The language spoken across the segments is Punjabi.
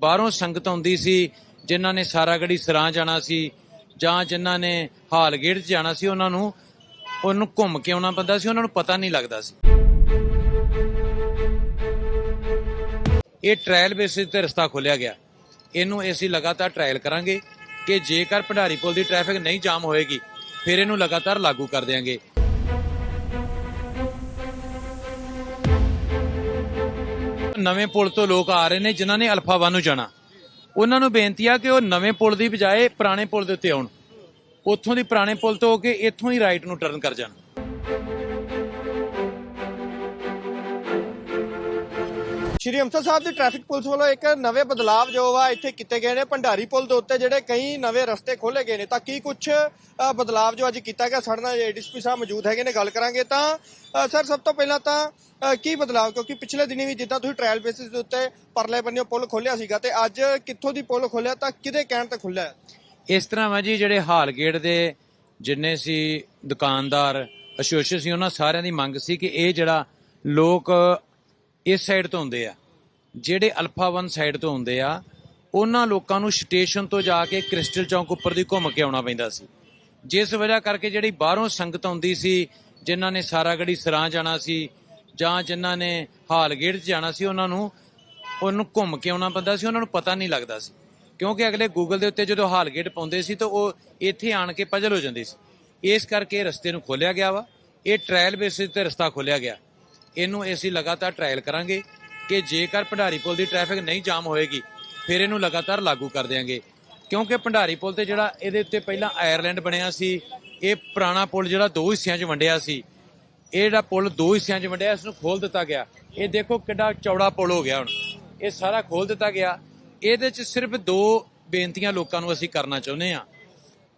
ਬਾਹਰੋਂ ਸੰਗਤ ਆਉਂਦੀ ਸੀ, ਜਿਨ੍ਹਾਂ ਨੇ ਸਾਰਾਗੜੀ ਸਰਾਂ ਜਾਣਾ ਸੀ, ਜਾਂ ਜਿਨ੍ਹਾਂ ਨੇ ਹਾਲਗੇਟ 'ਚ ਜਾਣਾ ਸੀ, ਉਹਨਾਂ ਨੂੰ, ਉਹਨੂੰ ਘੁੰਮ ਕੇ ਆਉਣਾ ਪੈਂਦਾ ਸੀ, ਉਹਨਾਂ ਨੂੰ ਪਤਾ ਨਹੀਂ ਲੱਗਦਾ ਸੀ। ਇਹ ਟ੍ਰਾਇਲ ਬੇਸਿਸ ਤੇ ਰਸਤਾ ਖੋਲਿਆ ਗਿਆ। ਇਹਨੂੰ ਅਸੀਂ ਲਗਾਤਾਰ ਟ੍ਰਾਇਲ ਕਰਾਂਗੇ ਕਿ ਜੇਕਰ ਭੰਡਾਰੀ ਪੁਲ ਦੀ ਟ੍ਰੈਫਿਕ ਨਹੀਂ ਜਾਮ ਹੋਏਗੀ, ਫਿਰ ਇਹਨੂੰ ਲਗਾਤਾਰ ਲਾਗੂ ਕਰ ਦੇਵਾਂਗੇ ਨਵੇਂ ਪੁਲ ਤੋਂ ਲੋਕ ਆ ਰਹੇ ਨੇ, ਜਿਨ੍ਹਾਂ ਨੇ ਅਲਫਾ ਵਨ ਨੂੰ ਜਾਣਾ। ਉਹਨਾਂ ਨੂੰ ਬੇਨਤੀ ਆ ਕਿ ਉਹ ਨਵੇਂ ਪੁਲ ਦੀ ਬਜਾਏ ਪੁਰਾਣੇ ਪੁਲ ਦੇ ਉੱਤੇ ਆਉਣ। ਉੱਥੋਂ ਦੀ ਪੁਰਾਣੇ ਪੁਲ ਤੋਂ ਹੋ ਕੇ ਇੱਥੋਂ ਹੀ ਰਾਈਟ ਨੂੰ ਟਰਨ ਕਰ ਜਾਣ। ਸ਼੍ਰੀ ਅੰਮ੍ਰਿਤਸਰ ਸਾਹਿਬ ਦੀ ਟ੍ਰੈਫਿਕ ਪੁਲਿਸ ਵੱਲੋਂ ਇੱਕ ਨਵੇਂ ਬਦਲਾਵ ਜੋ ਆ, ਇੱਥੇ ਕੀਤੇ ਗਏ ਨੇ ਭੰਡਾਰੀ ਪੁਲ ਦੇ ਉੱਤੇ ਜਿਹੜੇ ਕਈ ਨਵੇਂ ਰਸਤੇ ਖੋਲੇ ਗਏ ਨੇ। ਤਾਂ ਕੀ ਕੁਝ ਬਦਲਾਵ ਜੋ ਅੱਜ ਕੀਤਾ ਗਿਆ? ਸਾਡੇ ਨਾਲ ਏਡੀਐਸਪੀ ਸਾਹਿਬ ਮੌਜੂਦ ਹੈਗੇ ਨੇ, ਗੱਲ ਕਰਾਂਗੇ ਤਾਂ ਸਰ, ਸਭ ਤੋਂ ਪਹਿਲਾਂ ਤਾਂ ਕੀ ਬਦਲਾਵ? ਕਿਉਂਕਿ ਪਿਛਲੇ ਦਿਨੀ ਵੀ ਜਿੱਦਾਂ ਤੁਸੀਂ ਟ੍ਰਾਇਲ ਬੇਸਿਸ ਦੇ ਉੱਤੇ ਪਰਲੇ ਬੰਨਿਓ ਪੁਲ ਖੋਲਿਆ ਸੀਗਾ ਤੇ ਅੱਜ ਕਿੱਥੋਂ ਦੀ ਪੁਲ ਖੋਲਿਆ ਤਾਂ ਕਿਹਦੇ ਕਹਿਣ ਤੇ ਖੁੱਲਿਆ ਇਸ ਤਰ੍ਹਾਂ ਵਾ ਜੀ, ਜਿਹੜੇ ਹਾਲ ਗੇਟ ਦੇ ਜਿੰਨੇ ਸੀ ਦੁਕਾਨਦਾਰ ਐਸੋਸੀਏਸ਼ਨ ਸੀ, ਉਹਨਾਂ ਸਾਰਿਆਂ ਦੀ ਮੰਗ ਸੀ ਕਿ ਇਹ ਜਿਹੜਾ ਲੋਕ ਇਸ ਸਾਈਡ ਤੋਂ ਹੁੰਦੇ ਆ। ਜਿਹੜੇ ਅਲਫਾ 1 ਸਾਈਡ ਤੋਂ ਹੁੰਦੇ ਆ, ਉਹਨਾਂ ਲੋਕਾਂ ਨੂੰ ਸਟੇਸ਼ਨ ਤੋਂ ਜਾ ਕੇ ਕ੍ਰਿਸਟਲ ਚੌਂਕ ਉੱਪਰ ਦੀ ਘੁੰਮ ਕੇ ਆਉਣਾ ਪੈਂਦਾ ਸੀ। ਜਿਸ ਵਜ੍ਹਾ ਕਰਕੇ ਜਿਹੜੀ ਬਾਹਰੋਂ ਸੰਗਤ ਆਉਂਦੀ ਸੀ, ਜਿਨ੍ਹਾਂ ਨੇ ਸਾਰਾ ਸਾਰਾਗੜੀ ਸਰਾਂ ਜਾਣਾ ਸੀ, ਜਾਂ ਜਿਨ੍ਹਾਂ ਨੇ ਹਾਲਗੇਟ 'ਚ ਜਾਣਾ ਸੀ, ਉਹਨਾਂ ਨੂੰ, ਉਹਨੂੰ ਘੁੰਮ ਕੇ ਆਉਣਾ ਪੈਂਦਾ ਸੀ, ਉਹਨਾਂ ਨੂੰ ਪਤਾ ਨਹੀਂ ਲੱਗਦਾ ਸੀ। ਕਿਉਂਕਿ ਅਗਲੇ ਗੂਗਲ ਦੇ ਉੱਤੇ ਜਦੋਂ ਹਾਲਗੇਟ ਪਾਉਂਦੇ ਸੀ, ਤਾਂ ਉਹ ਇੱਥੇ ਆਣ ਕੇ ਪਜਲ ਹੋ ਜਾਂਦੇ ਸੀ। ਇਸ ਕਰਕੇ ਰਸਤੇ ਨੂੰ ਖੋਲਿਆ ਗਿਆ ਵਾ। ਇਹ ਟ੍ਰਾਇਲ ਬੇਸਿਸ ਤੇ ਰਸਤਾ ਖੋਲਿਆ ਗਿਆ। ਇਹਨੂੰ ਅਸੀਂ ਲਗਾਤਾਰ ਟ੍ਰਾਇਲ ਕਰਾਂਗੇ ਕਿ ਜੇਕਰ ਭੰਡਾਰੀ ਪੁਲ ਦੀ ਟ੍ਰੈਫਿਕ ਨਹੀਂ ਜਾਮ ਹੋਏਗੀ, ਫਿਰ ਇਹਨੂੰ ਲਗਾਤਾਰ ਲਾਗੂ ਕਰ ਦੇਵਾਂਗੇ ਕਿਉਂਕਿ ਭੰਡਾਰੀ ਪੁਲ ਤੇ ਜਿਹੜਾ ਇਹਦੇ ਉੱਤੇ ਪਹਿਲਾਂ ਆਇਰਲੈਂਡ ਬਣਿਆ ਸੀ, ਇਹ ਪੁਰਾਣਾ ਪੁਲ ਜਿਹੜਾ ਦੋ ਹਿੱਸਿਆਂ 'ਚ ਵੰਡਿਆ ਸੀ, ਇਹ ਜਿਹੜਾ ਪੁਲ ਦੋ ਹਿੱਸਿਆਂ 'ਚ ਵੰਡਿਆ, ਇਸ ਨੂੰ ਖੋਲ ਦਿੱਤਾ ਗਿਆ। ਇਹ ਦੇਖੋ ਕਿੱਡਾ ਚੌੜਾ ਪੁਲ ਹੋ ਗਿਆ ਹੁਣ। ਇਹ ਸਾਰਾ ਖੋਲ ਦਿੱਤਾ ਗਿਆ। ਇਹਦੇ 'ਚ ਸਿਰਫ ਦੋ ਬੇਨਤੀਆਂ ਲੋਕਾਂ ਨੂੰ ਅਸੀਂ ਕਰਨਾ ਚਾਹੁੰਦੇ ਆ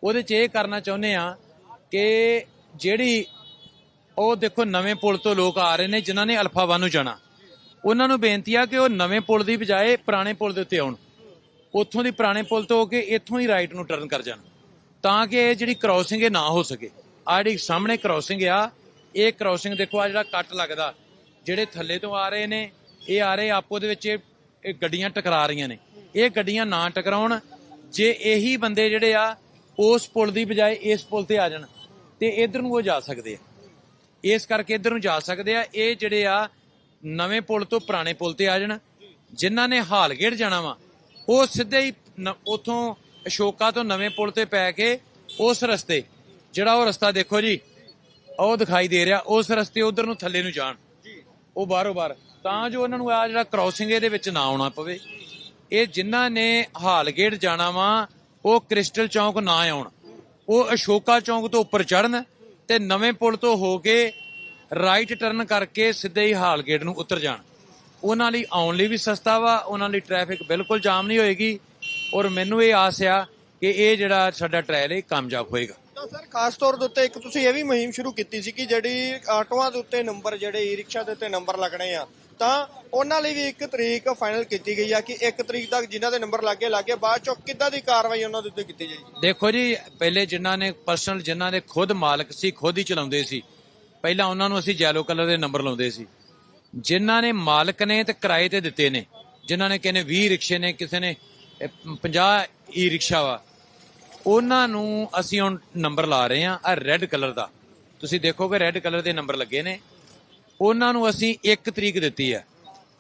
ਉਹਦੇ 'ਚ ਇਹ ਕਰਨਾ ਚਾਹੁੰਦੇ ਆ ਕਿ ਜਿਹੜੀ ਉਹ ਦੇਖੋ ਨਵੇਂ ਪੁਲ ਤੋਂ ਲੋਕ ਆ ਰਹੇ ਨੇ, ਜਿਨ੍ਹਾਂ ਨੇ ਅਲਫਾ ਵਨ ਨੂੰ ਜਾਣਾ। ਉਹਨਾਂ ਨੂੰ ਬੇਨਤੀ ਆ ਕਿ ਉਹ ਨਵੇਂ ਪੁਲ ਦੀ ਬਜਾਏ ਪੁਰਾਣੇ ਪੁਲ ਦੇ ਉੱਤੇ ਆਉਣ। ਉੱਥੋਂ ਦੀ ਪੁਰਾਣੇ ਪੁਲ ਤੋਂ ਹੋ ਕੇ ਇੱਥੋਂ ਹੀ ਰਾਈਟ ਨੂੰ ਟਰਨ ਕਰ ਜਾਣ। ਤਾਂ ਕਿ ਇਹ ਜਿਹੜੀ ਕ੍ਰਾਸਿੰਗ ਇਹ ਨਾ ਹੋ ਸਕੇ। ਆ ਜਿਹੜੀ ਸਾਹਮਣੇ ਕ੍ਰਾਸਿੰਗ ਆ, ਇਹ ਕ੍ਰਾਸਿੰਗ ਦੇਖੋ ਆ ਜਿਹੜਾ ਕੱਟ ਲੱਗਦਾ, ਜਿਹੜੇ ਥੱਲੇ ਤੋਂ ਆ ਰਹੇ ਨੇ, ਇਹ ਆ ਰਹੇ ਆਪੋ ਦੇ ਵਿੱਚ ਇਹ ਇਹ ਗੱਡੀਆਂ ਟਕਰਾ ਰਹੀਆਂ ਨੇ। ਇਹ ਗੱਡੀਆਂ ਨਾ ਟਕਰਾਉਣ, ਜੇ ਇਹੀ ਬੰਦੇ ਜਿਹੜੇ ਆ, ਉਸ ਪੁਲ ਦੀ ਬਜਾਏ ਇਸ ਪੁਲ ਤੇ ਆ ਜਾਣ, ਤੇ ਇਧਰ ਨੂੰ ਉਹ ਜਾ ਸਕਦੇ ਆ। ਇਸ ਕਰਕੇ ਇਧਰ ਨੂੰ ਜਾ ਸਕਦੇ ਆ। ਇਹ ਜਿਹੜੇ ਆ, ਨਵੇਂ ਪੁਲ ਤੋਂ ਪੁਰਾਣੇ ਪੁਲ ਤੇ ਆ ਜਾਣ। ਜਿਨ੍ਹਾਂ ਨੇ ਹਾਲਗੇਟ ਜਾਣਾ ਵਾ, ਉਹ ਸਿੱਧੇ ਹੀ ਨ- ਉੱਥੋਂ ਅਸ਼ੋਕਾ ਤੋਂ ਨਵੇਂ ਪੁਲ ਤੇ ਪੈ ਕੇ ਉਸ ਰਸਤੇ, ਜਿਹੜਾ ਉਹ ਰਸਤਾ ਦੇਖੋ ਜੀ, ਉਹ ਦਿਖਾਈ ਦੇ ਰਿਹਾ, ਉਸ ਰਸਤੇ ਉਧਰ ਨੂੰ ਥੱਲੇ ਨੂੰ ਜਾਣ। ਉਹ ਬਾਹਰੋਂ ਬਾਹਰ। ਤਾਂ ਜੋ ਉਹਨਾਂ ਨੂੰ ਆ ਜਿਹੜਾ ਕ੍ਰਾਸਿੰਗ ਇਹਦੇ ਵਿੱਚ ਨਾ ਆਉਣਾ ਪਵੇ। ਇਹ ਜਿਨ੍ਹਾਂ ਨੇ ਹਾਲਗੇਟ ਜਾਣਾ ਵਾ, ਉਹ ਕ੍ਰਿਸਟਲ ਚੌਂਕ ਨਾ ਆਉਣ। ਉਹ ਅਸ਼ੋਕਾ ਚੌਂਕ ਤੋਂ ਉੱਪਰ ਚੜਨ ਤੇ ਨਵੇਂ ਪੁਲ ਤੋਂ ਹੋ ਕੇ ਰਾਈਟ ਟਰਨ ਕਰਕੇ ਸਿੱਧੇ ਹੀ ਹਾਲ ਗੇਟ ਨੂੰ ਉਤਰ ਜਾਣ। ਉਹਨਾਂ ਲਈ ਆਉਣ ਲਈ ਵੀ ਸਸਤਾ ਵਾ, ਉਹਨਾਂ ਲਈ ਟ੍ਰੈਫਿਕ ਬਿਲਕੁਲ ਜਾਮ ਨਹੀਂ ਹੋਏਗੀ। ਔਰ ਮੈਨੂੰ ਇਹ ਆਸ ਆ ਕਿ ਇਹ ਜਿਹੜਾ ਸਾਡਾ ਟ੍ਰਾਇਲ ਇਹ ਕਾਮਯਾਬ ਹੋਏਗਾ। ਤਾਂ ਸਰ, ਖਾਸ ਤੌਰ ਦੇ ਉੱਤੇ ਇੱਕ ਤੁਸੀਂ ਇਹ ਵੀ ਮੁਹਿੰਮ ਸ਼ੁਰੂ ਕੀਤੀ ਸੀ ਕਿ ਜਿਹੜੀ ਆਟੋਆਂ ਦੇ ਉੱਤੇ ਨੰਬਰ ਜਿਹੜੇ ਈ ਰਿਕਸ਼ਾ ਦੇ ਉੱਤੇ ਨੰਬਰ ਲੱਗਣੇ ਆ ਤਾਂ ਉਹਨਾਂ ਲਈ ਵੀ ਇੱਕ ਤਰੀਕ ਫਾਈਨਲ ਕੀਤੀ ਗਈ ਆ ਕਿ ਇੱਕ ਤਰੀਕ ਤੱਕ ਜਿਨ੍ਹਾਂ ਦੇ ਨੰਬਰ ਲੱਗੇ ਲੱਗੇ ਬਾਅਦ ਚੋਂ ਕਿੱਦਾਂ ਦੀ ਕਾਰਵਾਈ ਉਹਨਾਂ ਦੇ ਉੱਤੇ ਕੀਤੀ ਜਾਏਗੀ? ਦੇਖੋ ਜੀ ਪਹਿਲੇ ਜਿਨ੍ਹਾਂ ਨੇ ਪਰਸਨਲ ਜਿਨ੍ਹਾਂ ਦੇ ਖੁਦ ਮਾਲਕ ਸੀ ਖੁਦ ਹੀ ਚਲਾਉਂਦੇ ਸੀ ਪਹਿਲਾਂ ਉਹਨਾਂ ਨੂੰ ਅਸੀਂ ਯੈਲੋ ਕਲਰ ਦੇ ਨੰਬਰ ਲਾਉਂਦੇ ਸੀ। ਜਿਨ੍ਹਾਂ ਨੇ ਮਾਲਕ ਨੇ ਤੇ ਕਿਰਾਏ ਤੇ ਦਿੱਤੇ ਨੇ ਜਿਨ੍ਹਾਂ ਨੇ ਕਿਨੇ 20 ਰਿਕਸ਼ੇ ਨੇ ਕਿਸੇ ਨੇ ਅਹ, 50 ਈ ਰਿਕਸ਼ਾ ਵਾ ਉਹਨਾਂ ਨੂੰ ਅਸੀਂ ਹੁਣ ਨੰਬਰ ਲਾ ਰਹੇ ਆ ਆ ਰੈੱਡ ਕਲਰ ਦਾ। ਤੁਸੀਂ ਦੇਖੋਗੇ ਰੈੱਡ ਕਲਰ ਦੇ ਨੰਬਰ ਲੱਗੇ ਨੇ ਉਹਨਾਂ ਨੂੰ ਅਸੀਂ 1 ਤਰੀਕ ਦਿੱਤੀ ਹੈ।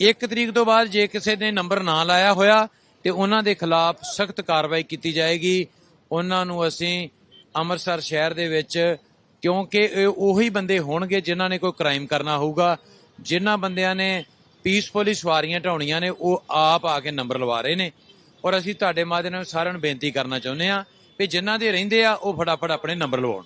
1 ਤਰੀਕ ਤੋਂ ਬਾਅਦ ਜੇ ਕਿਸੇ ਨੇ ਨੰਬਰ ਨਾ ਲਾਇਆ ਹੋਇਆ, ਤੇ ਉਹਨਾਂ ਦੇ ਖਿਲਾਫ ਸਖਤ ਕਾਰਵਾਈ ਕੀਤੀ ਜਾਏਗੀ। ਉਹਨਾਂ ਨੂੰ ਅਸੀਂ ਅੰਮ੍ਰਿਤਸਰ ਸ਼ਹਿਰ ਦੇ ਵਿੱਚ, ਕਿਉਂਕਿ ਇਹ ਉਹੀ ਬੰਦੇ ਹੋਣਗੇ ਜਿਨ੍ਹਾਂ ਨੇ ਕੋਈ ਕ੍ਰਾਈਮ ਕਰਨਾ ਹੋਊਗਾ। ਜਿਨ੍ਹਾਂ ਬੰਦਿਆਂ ਨੇ ਪੀਸਫੁਲੀ ਸਵਾਰੀਆਂ ਢਾਉਣੀਆਂ ਨੇ, ਉਹ ਆਪ ਆ ਕੇ ਨੰਬਰ ਲਵਾ ਰਹੇ ਨੇ। ਔਰ ਅਸੀਂ ਤੁਹਾਡੇ ਮਾਧਿਅਮ ਨਾਲ ਸਾਰਿਆਂ ਨੂੰ ਬੇਨਤੀ ਕਰਨਾ ਚਾਹੁੰਦੇ ਆ ਵੀ ਜਿਨ੍ਹਾਂ ਦੇ ਰਹਿੰਦੇ ਆ, ਉਹ ਫਟਾਫਟ ਆਪਣੇ ਨੰਬਰ ਲਵਾਉਣ।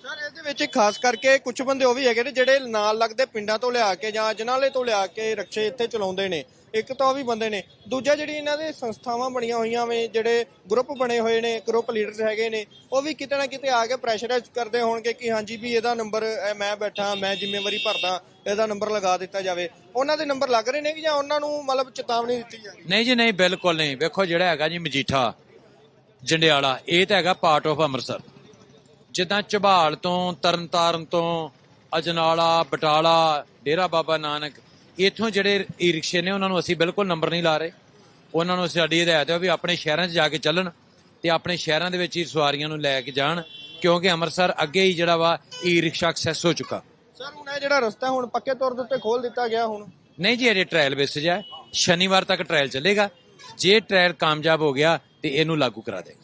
ਸਰ ਖਾਸ ਕਰਕੇ ਕੁਝ ਬੰਦੇ ਉਹ ਵੀ ਹੈਗੇ ਨੇ ਜਿਹੜੇ ਨਾਲ ਲੱਗਦੇ ਪਿੰਡਾਂ ਤੋਂ ਲਿਆ ਕੇ ਜਾਂ ਅਜਨਾਲੇ ਤੋਂ ਲਿਆ ਕੇ ਰਕਸ਼ੇ ਇੱਥੇ ਚਲਾਉਂਦੇ ਨੇ। ਇੱਕ ਤਾਂ ਉਹ ਵੀ ਬੰਦੇ ਨੇ। ਦੂਜਾ ਜਿਹੜੀ ਇਹਨਾਂ ਦੇ ਸੰਸਥਾਵਾਂ ਬਣੀਆਂ ਹੋਈਆਂ ਵੇ, ਜਿਹੜੇ ਗਰੁੱਪ ਬਣੇ ਹੋਏ ਨੇ ਗਰੁੱਪ ਲੀਡਰਸ ਹੈਗੇ ਨੇ, ਉਹ ਵੀ ਕਿਤੇ ਨਾ ਕਿਤੇ ਆ ਕੇ ਪ੍ਰੈਸ਼ਰਾਈਜ਼ ਕਰਦੇ ਹੋਣਗੇ ਕਿ ਹਾਂਜੀ ਵੀ ਇਹਦਾ ਨੰਬਰ ਮੈਂ ਬੈਠਾ, ਮੈਂ ਜ਼ਿੰਮੇਵਾਰੀ ਭਰਦਾ, ਇਹਦਾ ਨੰਬਰ ਲਗਾ ਦਿੱਤਾ ਜਾਵੇ। ਉਹਨਾਂ ਦੇ ਨੰਬਰ ਲੱਗ ਰਹੇ ਨੇ ਕਿ ਜਾਂ ਉਹਨਾਂ ਨੂੰ ਮਤਲਬ ਚੇਤਾਵਨੀ ਦਿੱਤੀ ਜਾ ਰਹੀ ਨਹੀਂ ਜੀ, ਨਹੀਂ, ਬਿਲਕੁਲ ਨਹੀਂ। ਵੇਖੋ ਜਿਹੜਾ ਹੈਗਾ ਜੀ ਮਜੀਠਾ, ਜੰਡਿਆਲਾ, ਇਹ ਤਾਂ ਹੈਗਾ ਪਾਰਟ ਆਫ ਅੰਮ੍ਰਿਤਸਰ। ਜਿੱਦਾਂ ਝਬਾਲ ਤੋਂ ਤਰਨਤਾਰਨ ਤੋਂ ਅਜਨਾਲਾ ਬਟਾਲਾ ਡੇਰਾ ਬਾਬਾ ਨਾਨਕ ਇੱਥੋਂ ਜਿਹੜੇ ਈ ਰਿਕਸ਼ੇ ਨੇ ਉਹਨਾਂ ਨੂੰ ਅਸੀਂ ਬਿਲਕੁਲ ਨੰਬਰ ਨਹੀਂ ਲਾ ਰਹੇ। ਉਹਨਾਂ ਨੂੰ ਸਾਡੀ ਹਦਾਇਤ ਹੈ ਵੀ ਆਪਣੇ ਸ਼ਹਿਰਾਂ 'ਚ ਜਾ ਕੇ ਚੱਲਣ ਤੇ ਆਪਣੇ ਸ਼ਹਿਰਾਂ ਦੇ ਵਿੱਚ ਹੀ ਸਵਾਰੀਆਂ ਨੂੰ ਲੈ ਕੇ ਜਾਣ ਕਿਉਂਕਿ ਅੰਮ੍ਰਿਤਸਰ ਅੱਗੇ ਹੀ ਜਿਹੜਾ ਵਾ ਈ ਰਿਕਸ਼ਾ ਐਕਸੈਸ ਹੋ ਚੁੱਕਾ। ਸਰ ਹੁਣ ਇਹ ਜਿਹੜਾ ਰਸਤਾ ਹੁਣ ਪੱਕੇ ਤੌਰ ਦੇ ਉੱਤੇ ਖੋਲ ਦਿੱਤਾ ਗਿਆ ਹੁਣ। ਨਹੀਂ ਜੀ ਅਜੇ ਟ੍ਰਾਇਲ ਬੇਸਿਸ ਹੈ। ਸ਼ਨੀਵਾਰ ਤੱਕ ਟ੍ਰਾਇਲ ਚੱਲੇਗਾ। ਜੇ ਟ੍ਰਾਇਲ ਕਾਮਯਾਬ ਹੋ ਗਿਆ ਤੇ ਇਹਨੂੰ ਲਾਗੂ ਕਰਾ ਦੇ।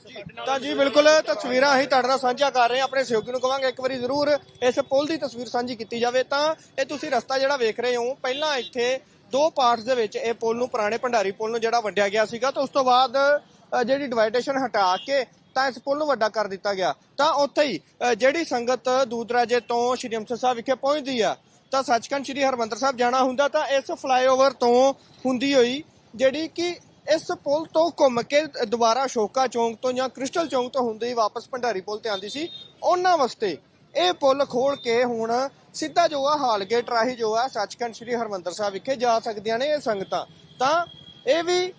ਤਾਂ ਜੀ ਬਿਲਕੁਲ, ਤਸਵੀਰਾਂ ਅਸੀਂ ਤੁਹਾਡੇ ਨਾਲ ਸਾਂਝਾ ਕਰ ਰਹੇ ਹਾਂ। ਆਪਣੇ ਸਹਿਯੋਗੀ ਨੂੰ ਕਵਾਂਗੇ, ਇੱਕ ਵਾਰੀ ਜ਼ਰੂਰ ਇਸ ਪੁਲ ਦੀ ਤਸਵੀਰ ਸਾਂਝੀ ਕੀਤੀ ਜਾਵੇ। ਤਾਂ ਇਹ ਤੁਸੀਂ ਰਸਤਾ ਜਿਹੜਾ ਵੇਖ ਰਹੇ ਹੋ, ਪਹਿਲਾਂ ਇੱਥੇ ਦੋ ਪਾਰਟਸ ਦੇ ਵਿੱਚ ਇਹ ਪੁਲ ਨੂੰ, ਪੁਰਾਣੇ ਭੰਡਾਰੀ ਪੁਲ ਨੂੰ ਜਿਹੜਾ ਵੰਡਿਆ ਗਿਆ ਸੀਗਾ। ਤਾਂ ਉਸ ਤੋਂ ਬਾਅਦ ਜਿਹੜੀ ਡਿਵਾਈਡੇਸ਼ਨ ਹਟਾ ਕੇ ਤਾਂ ਇਸ ਪੁਲ ਨੂੰ ਵੱਡਾ ਕਰ ਦਿੱਤਾ ਗਿਆ। ਤਾਂ ਉੱਥੇ ਹੀ ਜਿਹੜੀ ਸੰਗਤ ਦੂਰ ਦਰਾਜੇ ਤੋਂ ਸ਼੍ਰੀ ਅੰਮ੍ਰਿਤਸਰ ਸਾਹਿਬ ਵਿਖੇ ਪਹੁੰਚਦੀ ਆ, ਤਾਂ ਸੱਚਖੰਡ ਸ਼੍ਰੀ ਹਰਮੰਦਰ ਸਾਹਿਬ ਜਾਣਾ ਹੁੰਦਾ ਤਾਂ ਇਸ ਫਲਾਈਓਵਰ ਤੋਂ ਹੁੰਦੀ ਹੋਈ ਜਿਹੜੀ ਕਿ ਇਸ ਪੁਲ ਤੋਂ ਘੁੰਮ ਕੇ ਦੁਬਾਰਾ ਸ਼ੋਕਾ ਚੌਂਕ ਤੋਂ ਜਾਂ ਕ੍ਰਿਸਟਲ ਚੌਂਕ ਤੋਂ ਹੁੰਦੀ ਵਾਪਸ ਭੰਡਾਰੀ ਪੁਲ ਤੇ ਆਉਂਦੀ ਸੀ। ਉਹਨਾਂ ਵਾਸਤੇ ਇਹ ਪੁਲ ਖੋਲ ਕੇ ਹੁਣ ਸਿੱਧਾ ਜੋ ਆ ਹਾਲਗੇਟ ਰਾਹੀਂ ਜੋ ਆ ਸੱਚਖੰਡ ਸ੍ਰੀ ਹਰਮੰਦਰ ਸਾਹਿਬ ਵਿਖੇ ਜਾ ਸਕਦੀਆਂ ਨੇ ਇਹ ਸੰਗਤਾਂ। ਤਾਂ ਇਹ ਵੀ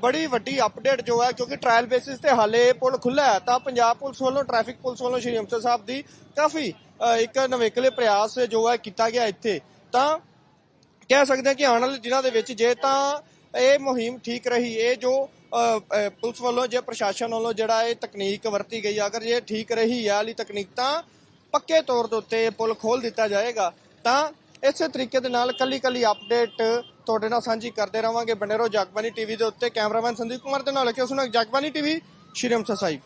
ਬੜੀ ਵੱਡੀ ਅਪਡੇਟ ਜੋ ਹੈ ਕਿਉਂਕਿ ਟ੍ਰਾਇਲ ਬੇਸਿਸ ਤੇ ਹਾਲੇ ਇਹ ਪੁਲ ਖੁੱਲਾ ਹੈ, ਤਾਂ ਪੰਜਾਬ ਪੁਲਿਸ ਵੱਲੋਂ ਟ੍ਰੈਫਿਕ ਪੁਲਿਸ ਵੱਲੋਂ ਸ਼੍ਰੀ ਅੰਮ੍ਰਿਤਸਰ ਸਾਹਿਬ ਦੀ ਕਾਫੀ ਇੱਕ ਨਵੇਕਲੇ ਪ੍ਰਯਾਸ ਜੋ ਹੈ ਕੀਤਾ ਗਿਆ ਇੱਥੇ। ਤਾਂ ਕਹਿ ਸਕਦੇ ਹਾਂ ਕਿ ਆਉਣ ਵਾਲੇ ਦਿਨਾਂ ਦੇ ਵਿੱਚ ਜੇ ਤਾਂ ਇਹ ਮੁਹਿੰਮ ਠੀਕ ਰਹੀ। ਇਹ ਜੋ ਪੁਲਿਸ ਵੱਲੋਂ ਜੇ ਪ੍ਰਸ਼ਾਸਨ ਵੱਲੋਂ ਜਿਹੜਾ ਇਹ ਤਕਨੀਕ ਵਰਤੀ ਗਈ, ਅਗਰ ਇਹ ਠੀਕ ਰਹੀ ਆ ਵਾਲੀ ਤਕਨੀਕ ਤਾਂ ਪੱਕੇ ਤੌਰ ਦੇ ਉੱਤੇ ਇਹ ਪੁਲ ਖੋਲ ਦਿੱਤਾ ਜਾਏਗਾ। ਤਾਂ ਇਸੇ ਤਰੀਕੇ ਦੇ ਨਾਲ ਕੱਲੀ ਕੱਲੀ ਅਪਡੇਟ ਤੁਹਾਡੇ ਨਾਲ ਸਾਂਝੀ ਕਰਦੇ ਰਵਾਂਗੇ। ਬਨੇ ਰਹੋ ਜਗਬਾਨੀ ਟੀਵੀ ਦੇ ਉੱਤੇ ਕੈਮਰਾਮੈਨ ਸੰਦੀਪ ਕੁਮਾਰ ਦੇ ਨਾਲ ਕਿ ਉਸ ਨੂੰ ਜਗਬਾਨੀ ਟੀਵੀ, ਸ਼੍ਰੀ ਅੰਮ੍ਰਿਤਸਰ ਸਾਹਿਬ।